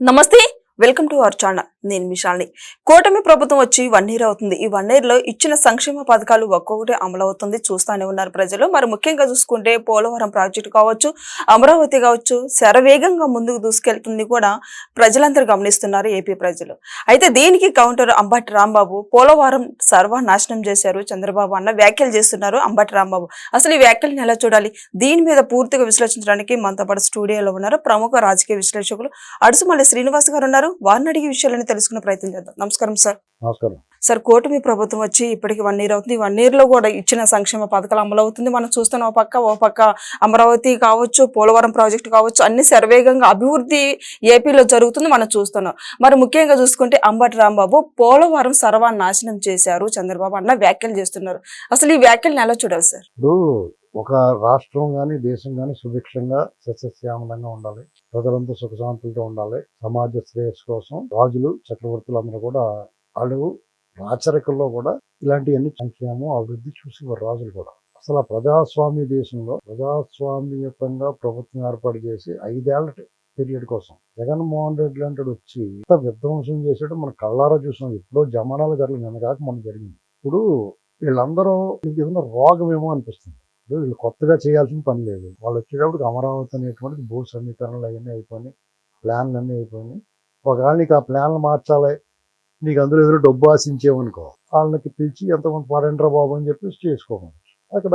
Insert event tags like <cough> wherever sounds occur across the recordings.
నమస్తే. Welcome to our channel. నేను మిషాల్ని కూటమి ప్రభుత్వం వచ్చి వన్ ఇయర్ అవుతుంది. ఈ వన్ ఇయర్లో ఇచ్చిన సంక్షేమ పథకాలు ఒక్కొక్కటి అమలు అవుతుంది చూస్తానే ఉన్నారు ప్రజలు. మరి ముఖ్యంగా చూసుకుంటే పోలవరం ప్రాజెక్టు కావచ్చు అమరావతి కావచ్చు శరవేగంగా ముందుకు దూసుకెళ్తుంది కూడా ప్రజలందరూ గమనిస్తున్నారు ఏపీ ప్రజలు. అయితే దీనికి కౌంటర్ అంబటి రాంబాబు పోలవరం సర్వనాశనం చేశారు చంద్రబాబు అన్న వ్యాఖ్యలు చేస్తున్నారు అంబటి రాంబాబు. అసలు ఈ వ్యాఖ్యలను ఎలా చూడాలి? దీని మీద పూర్తిగా విశ్లేషించడానికి మనతో పాటు స్టూడియోలో ఉన్నారు ప్రముఖ రాజకీయ విశ్లేషకులు అడుసుమల్లి శ్రీనివాస్ గారు ఉన్నారు. వారిని అడిగే విషయాలని తెలుసుకునే ప్రయత్నం చేద్దాం. నమస్కారం సార్ నమస్కారం. సార్ కూటమి ప్రభుత్వం వచ్చి ఇప్పటికి వన్ ఇయర్ అవుతుంది. వన్ ఇయర్లో కూడా ఇచ్చిన సంక్షేమ పథకాలు అమలు అవుతుంది. మనం చూస్తున్న ఓ పక్క ఓ పక్క అమరావతి కావచ్చు పోలవరం ప్రాజెక్టు కావచ్చు అన్ని శరవేగంగా అభివృద్ధి ఏపీలో జరుగుతుంది మనం చూస్తున్నాం. మరి ముఖ్యంగా చూసుకుంటే అంబటి రాంబాబు పోలవరం సర్వనాశనం చేశారు చంద్రబాబు అన్న వ్యాఖ్యలు చేస్తున్నారు. అసలు ఈ వ్యాఖ్యలను ఎలా చూడాలి సార్ ఇప్పుడు ఒక రాష్ట్రం కానీ దేశం కానీ సుభిక్షంగా సస్యశ్యామలంగా ఉండాలి. ప్రజలంతా సుఖశాంతులతో ఉండాలి. సమాజ శ్రేయస్సు కోసం రాజులు చక్రవర్తులు అందరూ కూడా అడుగు రాచరికల్లో కూడా ఇలాంటివన్నీ సంక్షేమం అభివృద్ధి చూసేవారు రాజులు కూడా. అసలు ఆ ప్రజాస్వామ్య దేశంలో ప్రజాస్వామ్యతంగా ప్రభుత్వం ఏర్పాటు చేసి ఐదేళ్ళ పీరియడ్ కోసం జగన్మోహన్ రెడ్డి లాంటి వచ్చి ఇంత విధ్వంసం చేసేటప్పుడు మన కళ్ళారా చూసాం. ఎప్పుడో జమానాలు జరగలేదు నిన్న కాక మనం జరిగింది. ఇప్పుడు వీళ్ళందరూ మీకు ఏదైనా రోగమేమో అనిపిస్తుంది. వీళ్ళు కొత్తగా చేయాల్సిన పని లేదు. వాళ్ళు వచ్చేటప్పుడు అమరావతి అనేటువంటిది భూ సమీకరణలు అవన్నీ అయిపోయినాయి ప్లాన్లు అన్నీ అయిపోయినాయి. ఒకవేళ నీకు ఆ ప్లాన్లు మార్చాలి నీకు అందులో ఏదైనా డబ్బు ఆశించేవనుకో వాళ్ళకి పిలిచి ఎంతమంది పడండ్రా బాబు అని చెప్పేసి చేసుకోమని అక్కడ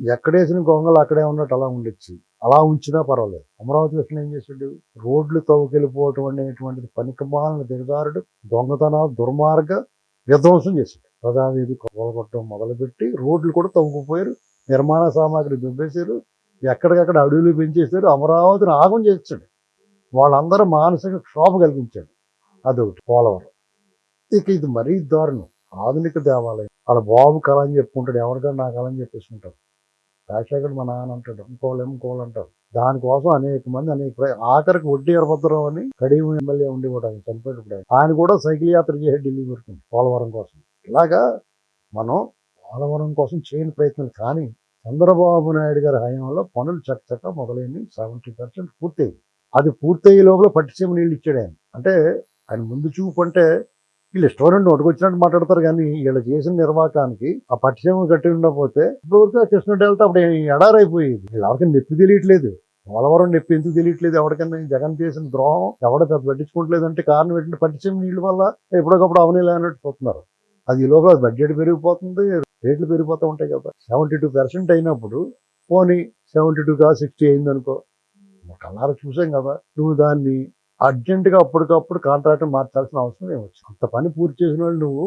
ఎక్కడేసిన గొంగలు అక్కడే ఉన్నట్టు అలా ఉండొచ్చు. అలా ఉంచినా పర్వాలేదు. అమరావతి కృష్ణ ఏం చేసాడు? రోడ్లు తవ్వుకెళ్ళిపోవటం అనేటువంటిది పనికిమాలను దిగదారుడు దొంగతనాలు దుర్మార్గ విధ్వంసం చేశాడు ప్రజావేది కొలగొట్టడం మొదలుపెట్టి రోడ్లు కూడా తవ్వుకుపోయారు. నిర్మాణ సామాగ్రి దుబ్బేశారు. ఎక్కడికక్కడ అడవులు పెంచేశారు. అమరావతిని ఆగం చేస్తాడు వాళ్ళందరూ మానసిక క్షోభ కలిగించాడు. అదొకటి. పోలవరం. ఇక ఇది మరీ దారుణం. ఆధునిక దేవాలయం. వాళ్ళ బాబు కళ అని చెప్పుకుంటాడు. ఎవరికైనా నా కళ అని చెప్పేసుకుంటాడు. రాజశేఖర్ మా నాన్న అంటాడు. ఇంకోళ్ళు ఇంకోళ్ళు అంటారు. దానికోసం అనేక మంది అనేక ప్ర- ఆఖరికి వడ్డీ వీరభద్రం అని కడియం ఎమ్మెల్యే ఉండేవాడు ఆయన చనిపోయేటప్పుడు ఆయన. కూడా సైకిల్ యాత్ర చేసి ఢిల్లీ పెడుతుంది పోలవరం కోసం. ఇలాగా మనం పోలవరం కోసం చేయని ప్రయత్నం కానీ చంద్రబాబు నాయుడు గారి హయాంలో పనులు చక్కచక్క మొదలైనవి. సెవెంటీ పర్సెంట్ పూర్తయింది. అది పూర్తయ్యే లోపల పట్టిసీమ నీళ్ళు ఇచ్చాడు ఆయన. అంటే ఆయన ముందు చూపు అంటే వీళ్ళు రెస్టారెంట్ నోటుకొచ్చినట్టు మాట్లాడతారు కానీ వీళ్ళు చేసిన నిర్వాహకానికి ఆ పట్టిసీమ కట్టి ఉండకపోతే ఇప్పుడు కృష్ణ డెల్టా అప్పుడు ఎడారైపోయేది. వీళ్ళు ఎవరికి నొప్పి తెలియట్లేదు. పోలవరం నొప్పి ఎందుకు తెలియట్లేదు? ఎవరికైనా జగన్ చేసిన ద్రోహం ఎవడ పట్టించుకోవట్లేదు అంటే కారణం ఏంటంటే పట్టిసీమ నీళ్ళ వల్ల ఎప్పటికప్పుడు అవనీలు అన్నట్టు చూస్తున్నారు అది ఈ లోపల బడ్జెట్ పెరిగిపోతుంది. రేట్లు పెరిగిపోతూ ఉంటాయి కదా. సెవెంటీ టూ పర్సెంట్ అయినప్పుడు పోనీ సెవెంటీ టూ కా సిక్స్టీ అయిందనుకో ఒక కల్లారా చూసాం కదా. నువ్వు దాన్ని అర్జెంటుగా అప్పటికప్పుడు కాంట్రాక్ట్ మార్చాల్సిన అవసరం ఏమొచ్చు అంత పని పూర్తి చేసిన వాళ్ళు నువ్వు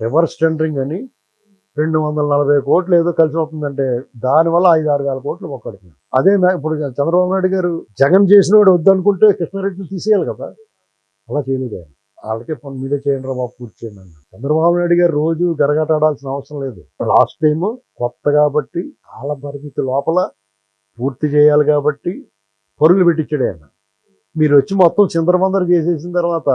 రివర్స్ టెండరింగ్ అని రెండు వందల నలభై కోట్లు ఏదో కలిసి అవుతుందంటే దానివల్ల ఐదు ఆరు వేల కోట్లు ఒక్కడికి అదే ఇప్పుడు చంద్రబాబు నాయుడు గారు జగన్ చేసిన వాడు వద్దనుకుంటే కృష్ణారెడ్డిని తీసేయాలి కదా. అలా చేయలేదు ఆయన వాళ్ళకే పని మీరే చేయండి రా బాబు పూర్తి చేయండి అన్న చంద్రబాబు నాయుడు గారు రోజు గరగటాడాల్సిన అవసరం లేదు. లాస్ట్ టైము కొత్త కాబట్టి కాల పరిమితి లోపల పూర్తి చేయాలి కాబట్టి పరుగులు పెట్టించాడు ఆయన. మీరు వచ్చి మొత్తం చిందరమందర చేసేసిన తర్వాత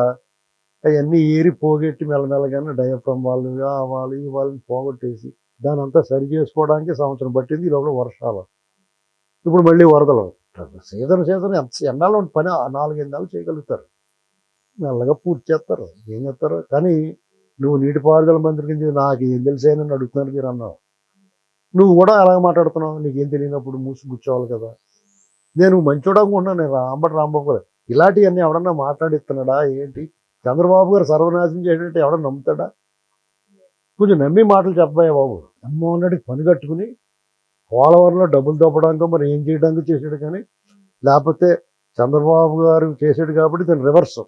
అవన్నీ ఏరి పోగొట్టి మెల్లమెల్లగానే డయాఫ్రమ్ వాళ్ళు ఆ వాళ్ళు ఈ వాళ్ళని పోగొట్టేసి దాని అంతా సరి చేసుకోవడానికి సంవత్సరం పట్టింది ఈ లోపల వర్షాలు. ఇప్పుడు మళ్ళీ వరదలు. సీజన్ సీజన్ ఎంత ఎన్నాళ్ళు పని ఆ నాలుగైదు నెలలు చేయగలుగుతారు. మెల్లగా పూర్తి చేస్తారు. ఏం చేస్తారు? కానీ నువ్వు నీటిపారుదల మంత్రి కింద నాకు ఏం తెలిసాయని అడుగుతున్నారు మీరు అన్నావు. నువ్వు కూడా అలాగే మాట్లాడుతున్నావు. నీకేం తెలియనప్పుడు మూసి కూర్చోవాలి కదా. నేను మంచోడా అనుకుంటున్నాను. నేను రాంబటి రాంబాబు ఇలాంటివన్నీ ఎవడన్నా మాట్లాడిస్తున్నాడా? ఏంటి? చంద్రబాబు గారు సర్వనాశనం చేయడంటే ఎవడన్నా నమ్ముతాడా? కొంచెం నమ్మి మాటలు చెప్పబోయే బాబు. జగన్మోహన్ రెడ్డికి పని కట్టుకుని పోలవరంలో డబ్బులు దొప్పడానికి మరి ఏం చేయడానికి చేసాడు కానీ లేకపోతే చంద్రబాబు గారు చేసాడు కాబట్టి దాని రివర్స్.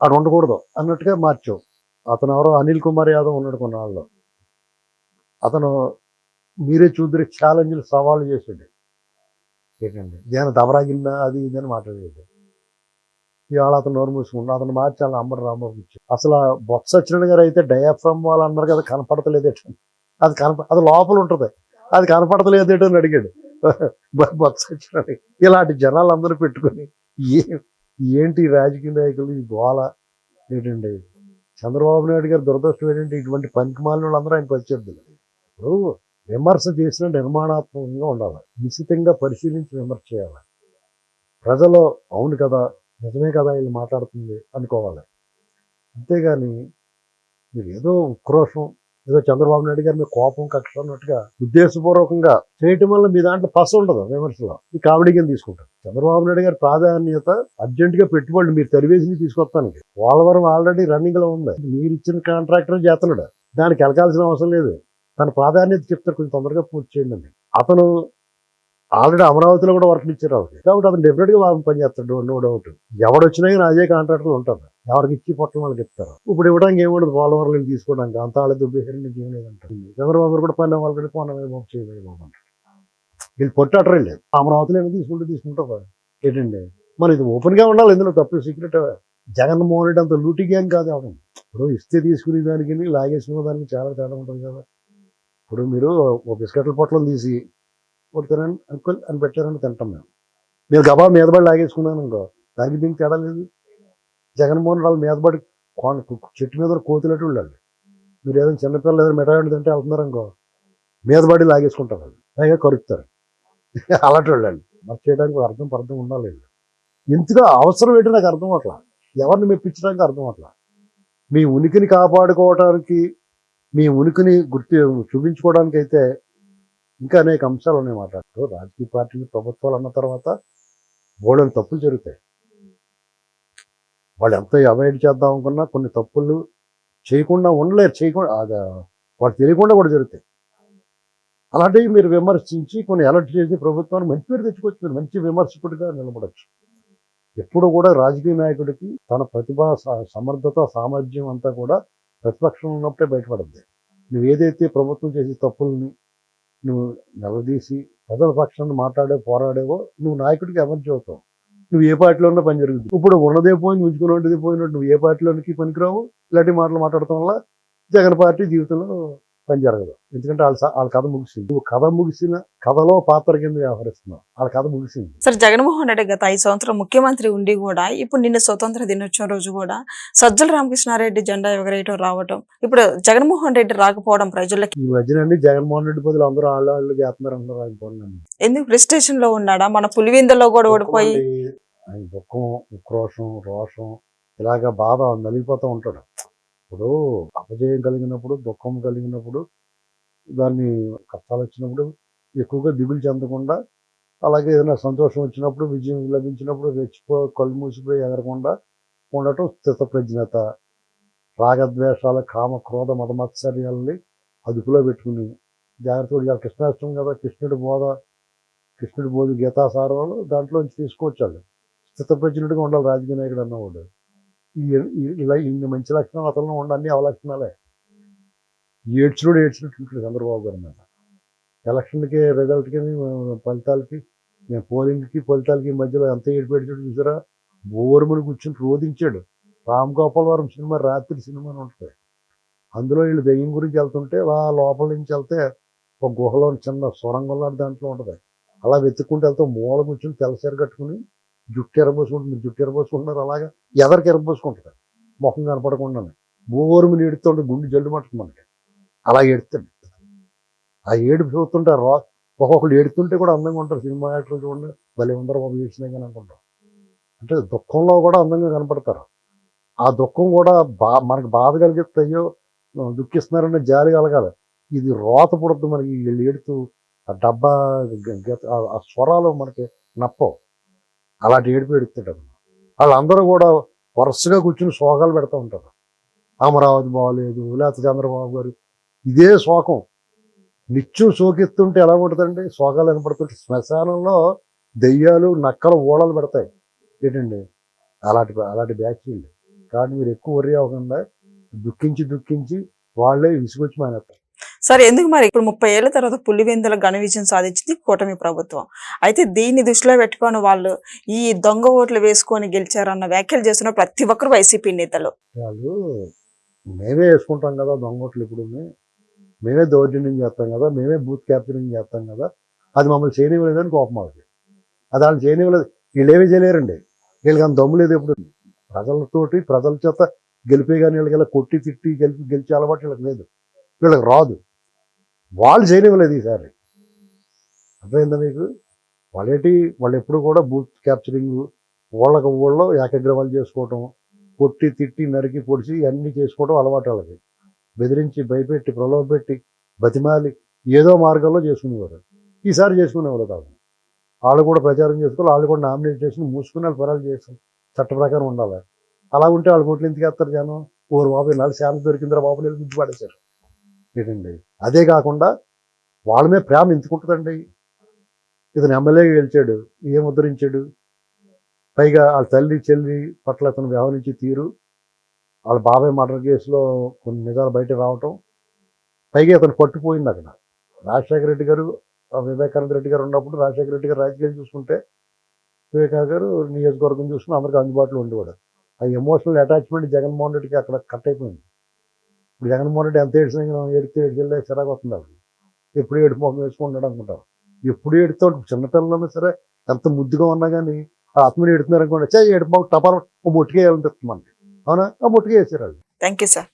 అక్కడ ఉండకూడదు అన్నట్టుగా మార్చావు అతను ఎవరో అనిల్ కుమార్ యాదవ్ ఉన్నాడు కొన్నాళ్ళు. అతను మీరే చూద్దరి ఛాలెంజ్లు సవాళ్ళు చేసాడు ఏంటండి? నేను దబరాగిల్లా అది ఇది అని మాట్లాడేది. ఇవాళ అతను నోరు మూసుకున్నాడు అతను మార్చాలి అంబటి రాంబాబు ఇచ్చి అసలు బొత్స సత్యనారాయణ గారు అయితే డయాఫ్రమ్ వాళ్ళు అన్నారు కదా కనపడతలేదేట అది కనప అది లోపల ఉంటుంది. అది కనపడతలేదేటో అని అడిగాడు. బొత్స సత్యనారాయణ ఇలాంటి జనాలు అందరూ పెట్టుకొని ఏ ఏంటి రాజకీయ నాయకులు ఈ గోళ ఏంటండి? చంద్రబాబు నాయుడు గారు దురదృష్టం ఏంటంటే ఇటువంటి పనికిమాలిన వాళ్ళందరూ ఆయనకు వచ్చేది ఇప్పుడు విమర్శ చేసిన నిర్మాణాత్మకంగా ఉండాలి. నిశ్చితంగా పరిశీలించి విమర్శ చేయాలి. ప్రజలు అవును కదా నిజమే కదా వీళ్ళు మాట్లాడుతుంది అనుకోవాలి. అంతేగాని మీరు ఏదో ఉక్రోషం ఏదో చంద్రబాబు నాయుడు గారి మీద కోపం కక్ష అన్నట్టుగా ఉద్దేశపూర్వకంగా చేయటం వల్ల మీ దాంట్లో పస ఉండదు విమర్శలో. ఈ కామెడీ కింద తీసుకుంటారు. చంద్రబాబు నాయుడు గారి ప్రాధాన్యత అర్జెంటుగా పెట్టుబడులు మీరు తెరివేసి తీసుకొస్తానికి. పోలవరం ఆల్రెడీ రన్నింగ్లో ఉంది. మీరు ఇచ్చిన కాంట్రాక్టర్ చేస్తున్నాడు దానికి వెళ్ళాల్సిన అవసరం లేదు. తన ప్రాధాన్యత చెప్తారు కొంచెం తొందరగా పూర్తి చేయండి. అతను ఆల్రెడీ అమరావతిలో కూడా వర్క్ ఇచ్చారు అవి కాబట్టి అతను డెఫినెట్గా పని చేస్తాడు నో డౌట్ ఎవడొచ్చినా కానీ అదే కాంట్రాక్టర్లు ఉంటారు. ఎవరికి ఇచ్చి పొట్టం వాళ్ళకి ఇస్తారు. ఇప్పుడు ఇవ్వడానికి ఏముండదు పోలవరం వీళ్ళు తీసుకోవడానికి. అంత వాళ్ళ దుబ్బేసరి నీకు ఏం లేదంటారు. చంద్రబాబు గారు కూడా పని వాళ్ళకి పోన బాబు చేయలేదు బాబు అంటారు. వీళ్ళు పొట్టటరే లేదు. అమరావతిలో ఏమైనా తీసుకుంటే తీసుకుంటారు ఏంటండి? మరి ఇది ఓపెన్గా ఉండాలి ఇందులో తప్పు సీక్రెట్ జగన్మోహన్ రెడ్డి అంత లూటీ గ్యాంగ్ కాదు అవడం ఇప్పుడు ఇస్తే తీసుకునే దానికి లాగేసుకునే దానికి చాలా తేడా ఉంటుంది కదా. ఇప్పుడు మీరు ఒక బిస్కెట్ల పొట్టలు తీసి కొడతారని అనుకో అని పెట్టారని తింటాం మేము. మీరు గబా మీద పడి లాగేసుకున్నాను అనుకో దానికి దీనికి తేడా లేదు. జగన్మోహన్ రావు మీద పడి కోన చెట్టు మీద కోతులట్టు వెళ్ళాలి మీరు ఏదైనా చిన్నపిల్లలు ఏదైనా మిఠాయి తింటే వెళ్తున్నారు అనుకో మీద పడి లాగేసుకుంటారు వాళ్ళు. పైగా కరుపుతారు <laughs> అలాంటి వెళ్ళాలి మరి చేయడానికి అర్థం పర్థం ఉండాలి వీళ్ళు. ఇంతగా అవసరం ఏంటి నాకు అర్థం అట్లా ఎవరిని మెప్పించడానికి అర్థం అట్లా మీ ఉనికిని కాపాడుకోవడానికి మీ ఉనికిని గుర్తు చూపించుకోవడానికి అయితే ఇంకా అనేక అంశాలు ఉన్నాయి మాట్లాడుతూ. రాజకీయ పార్టీలు ప్రభుత్వాలు అన్న తర్వాత బోడని తప్పులు జరుగుతాయి. వాళ్ళు ఎంత అవాయిడ్ చేద్దాం అనుకున్నా కొన్ని తప్పులు చేయకుండా ఉండలేరు చేయకుండా అది వాళ్ళు తెలియకుండా కూడా జరుగుతాయి. అలాంటివి మీరు విమర్శించి కొన్ని అలర్ట్ చేసి ప్రభుత్వాన్ని మంచి పేరు తెచ్చుకోవచ్చు మీరు మంచి విమర్శకుడిగా నిలబడచ్చు. ఎప్పుడు కూడా రాజకీయ నాయకుడికి తన ప్రతిభ సమర్థత సామర్థ్యం అంతా కూడా ప్రతిపక్షం ఉన్నప్పుడే బయటపడద్ది. నువ్వు ఏదైతే ప్రభుత్వం చేసే తప్పుల్ని నువ్వు నిలదీసి ప్రజల పక్షాన్ని మాట్లాడే పోరాడేవో నువ్వు నాయకుడికి ఎమర్జీ అవుతావు. నువ్వు ఏ పార్టీలో ఉన్నా పని జరుగుతుంది ఇప్పుడు ఉన్నదే పోయింది ఉంచుకుని ఉండేది పోయినట్టు నువ్వు ఏ పార్టీలోనికి పనికిరావు? ఇలాంటి మాటలు మాట్లాడటం వల్ల జగన్ పార్టీ జీవితంలో పని జరగదు. ఎందుకంటే వాళ్ళ వాళ్ళ కథ ముగిసింది. నువ్వు కథ ముగిసిన కథలో పాత్ర కింద వ్యవహరిస్తున్నావు. వాళ్ళ కథ ముగిసింది. సరే జగన్మోహన్ రెడ్డి గత ఐదు సంవత్సరాలు ముఖ్యమంత్రి ఉండి కూడా ఇప్పుడు నిన్న స్వతంత్ర దినోత్సవం రోజు కూడా సజ్జల రామకృష్ణారెడ్డి జెండా ఎగరేయటం రావటం ఇప్పుడు జగన్మోహన్ రెడ్డి రాకపోవడం ప్రజలకి ఈ మధ్యనండి జగన్మోహన్ రెడ్డి బదులు అందరూ వాళ్ళు వాళ్ళు చేస్తున్నారు అందరూ ఆయన పనులు ఎందుకు ప్రెస్టేషన్లో ఉన్నాడా? మన పులివిందలో కూడా ఓడిపోయి ఆయన దుఃఖం ఉక్రోషం రోషం ఇలాగ బాధ నలిగిపోతూ ఉంటాడు. ఇప్పుడు అపజయం కలిగినప్పుడు దుఃఖం కలిగినప్పుడు దాన్ని కష్టాలు వచ్చినప్పుడు ఎక్కువగా దిగులు చెందకుండా అలాగే ఏదైనా సంతోషం వచ్చినప్పుడు విజయం లభించినప్పుడు రెచ్చిపో కళ్ళు మూసిపోయి ఎగరకుండా ఉండటం స్థితప్రజ్ఞత రాగద్వేషాల కామ క్రోధ మతమత్సర్యాలని అదుపులో పెట్టుకుని జాగ్రత్తగా కృష్ణాష్టం కదా కృష్ణుడి బోధ కృష్ణుడి బోధ నుంచి దాంట్లోంచి తీసుకోవచ్చాలి స్థితప్రజ్ఞుడిగా ఉండాలి రాజకీయ నాయకుడు అన్నవాడు. ఇలా ఇన్ని మంచి లక్షణాలు అతను ఉండి అవలక్షణాలే. ఏడ్చుడు ఏడ్చినట్టు ఉంటుంది చంద్రబాబు గారి మీద. ఎలక్షన్కి రిజల్ట్కి ఫలితాలకి నేను పోలింగ్కి ఫలితాలకి మధ్యలో ఎంత ఏడు చూసారా? బోరుమని కూర్చొని రోధించాడు. రామ్ గోపాల్ వరం సినిమా రాత్రి సినిమా అని ఉంటుంది. అందులో వీళ్ళు దెయ్యం గురించి వెళ్తుంటే ఆ లోపల నుంచి వెళ్తే ఒక గుహలో చిన్న సొరంగం లాంటి దాంట్లో ఉంటుంది. అలా వెతుక్కుంటూ వెళ్తే మూల కూర్చొని తెల్లసీర కట్టుకుని జుట్టు ఎరబోసుకుంటుంది జుట్టు ఎరబోసుకుంటున్నారు అలాగా? ఎదరికి ఎరబోసుకుంటుంది? ముఖం కనపడకుండా భూగోరుములు ఎడుతుంటే గుండె జల్లు మట్టుకు మనకి. అలా ఎడుతుంది. ఆ ఏడుపు చూస్తుంటే రా ఒక్కొక్కరు ఏడుతుంటే కూడా అందంగా ఉంటారు సినిమా యాక్టర్లు చూడండి. భలే ఉందరు బాబు ఏడ్చినా కానీ అనుకుంటాం అంటే దుఃఖంలో కూడా అందంగా కనపడతారు. ఆ దుఃఖం కూడా బా మనకు బాధ కలిగితే అయ్యో దుఃఖిస్తున్నారనే జాలి కలగాలి. ఇది రోత పుడుతుంది మనకి వీళ్ళు ఏడుతూ ఆ డబ్బా ఆ స్వరాలు మనకి నప్పవు. అలాంటి ఏడుపు ఎడుతుంటారు వాళ్ళందరూ కూడా వరుసగా కూర్చుని శోకాలు పెడతా ఉంటారు. అమరావతి బాగలేదు లేకపోతే చంద్రబాబు గారు. ఇదే శోకం. నిత్యం శోకిస్తుంటే ఎలా ఉంటుందండి? శోకాలు వినపడుతుంటే శ్మశానంలో దెయ్యాలు నక్కలు ఓడలు పెడతాయి. ఏంటండి? అలాంటి అలాంటి బ్యాచ్ అండి. కాబట్టి మీరు ఎక్కువ వరి అవ్వకుండా దుఃఖించి దుఃఖించి వాళ్ళే విసుగొచ్చి మానేస్తారు. సరే ఎందుకు మరి? ఇప్పుడు ముప్పై ఏళ్ళ తర్వాత పులివెందుల ఘన విజయం సాధించింది కూటమి ప్రభుత్వం. అయితే దీన్ని దృష్టిలో పెట్టుకొని వాళ్ళు ఈ దొంగ ఓట్లు వేసుకొని గెలిచారన్న వ్యాఖ్యలు చేస్తున్న ప్రతి ఒక్కరు వైసీపీ నేతలు. వాళ్ళు మేమే వేసుకుంటాం కదా దొంగ ఓట్లు ఇప్పుడు మేమే దౌర్జన్యం చేస్తాం కదా మేమే బూత్ క్యాప్చరింగ్ చేస్తాం కదా. అది మమ్మల్ని చేయనివ్వలేదని కోపం అవుతుంది అది వాళ్ళు చేయనివ్వలేదు. వీళ్ళు ఏమీ చేయలేరండి. వీళ్ళకి అంత దమ్ము లేదు ఎప్పుడు. ప్రజలతోటి ప్రజల చేత గెలిపే కానీ వీళ్ళకి ఇలా కొట్టి తిట్టి గెలిపి గెలిచే అలవాటు వీళ్ళకి లేదు. వీళ్ళకి రాదు. వాళ్ళు చేయనివ్వలేదు ఈసారి అర్థమైందా మీకు? వాళ్ళేటి వాళ్ళు ఎప్పుడు కూడా బూత్ క్యాప్చరింగ్ ఊళ్ళకి ఊళ్ళో ఏకగ్రవాలు చేసుకోవటం కొట్టి తిట్టి నరికి పొడిచి అన్నీ చేసుకోవడం అలవాటు వాళ్ళకి. బెదిరించి భయపెట్టి ప్రలోభపెట్టి బతిమాలి ఏదో మార్గంలో చేసుకునేవారు. ఈసారి చేసుకునేవారు కాదు. వాళ్ళు కూడా ప్రచారం చేసుకోవాలి వాళ్ళు కూడా నామినేట్ చేసి మూసుకుని వాళ్ళు పరాలు చేస్తారు చట్ట ప్రకారం ఉండాలి. అలా ఉంటే వాళ్ళు కోట్లు ఎందుకు వేస్తారు జనం? ఓరు బాబు నాలుగు శాంతి దొరికిందిరా బాబు లేదు గుర్తుపడేశారు ఏంటండి అదే కాకుండా వాళ్ళ మీద ప్రేమ ఎంచుకుంటుందండి ఇతను ఎమ్మెల్యేగా గెలిచాడు ఏం ఉద్ధరించాడు? పైగా వాళ్ళ తల్లి చెల్లి పట్ల అతను వ్యవహరించి తీరు. వాళ్ళ బాబాయ్ మర్డర్ కేసులో కొన్ని నిజాలు బయట రావటం. పైగా అతను పట్టుపోయింది అక్కడ. రాజశేఖర రెడ్డి గారు ఆ వివేకానంద రెడ్డి గారు ఉన్నప్పుడు రాజశేఖర రెడ్డి గారు రాజకీయాలు చూసుకుంటే వివేకానంద గారు నియోజకవర్గం చూసుకుని అందరికీ అందుబాటులో ఉండేవాడు. ఆ ఎమోషనల్ అటాచ్మెంట్ జగన్మోహన్ రెడ్డికి అక్కడ కట్ అయిపోయింది. ఇప్పుడు జగన్మోహన్ రెడ్డి ఎంత ఏడ్చినా ఏడితే ఏడికెళ్ళే చిరాకు వస్తుంది అప్పుడు ఎప్పుడు ఏడు మొహం వేసుకుంటాడు అనుకుంటారు ఎప్పుడు ఏడుతో చిన్నపిల్లలన్నా సరే ఎంత ముద్దుగా ఉన్నా కానీ ఆ ఆత్మని ఎడుతున్నారు అనుకోండి చే ఏడు మొక్క టపాల మనకి. అవునా? ఆ ముట్టుగా వేసారు వాళ్ళు థ్యాంక్ యూ సార్.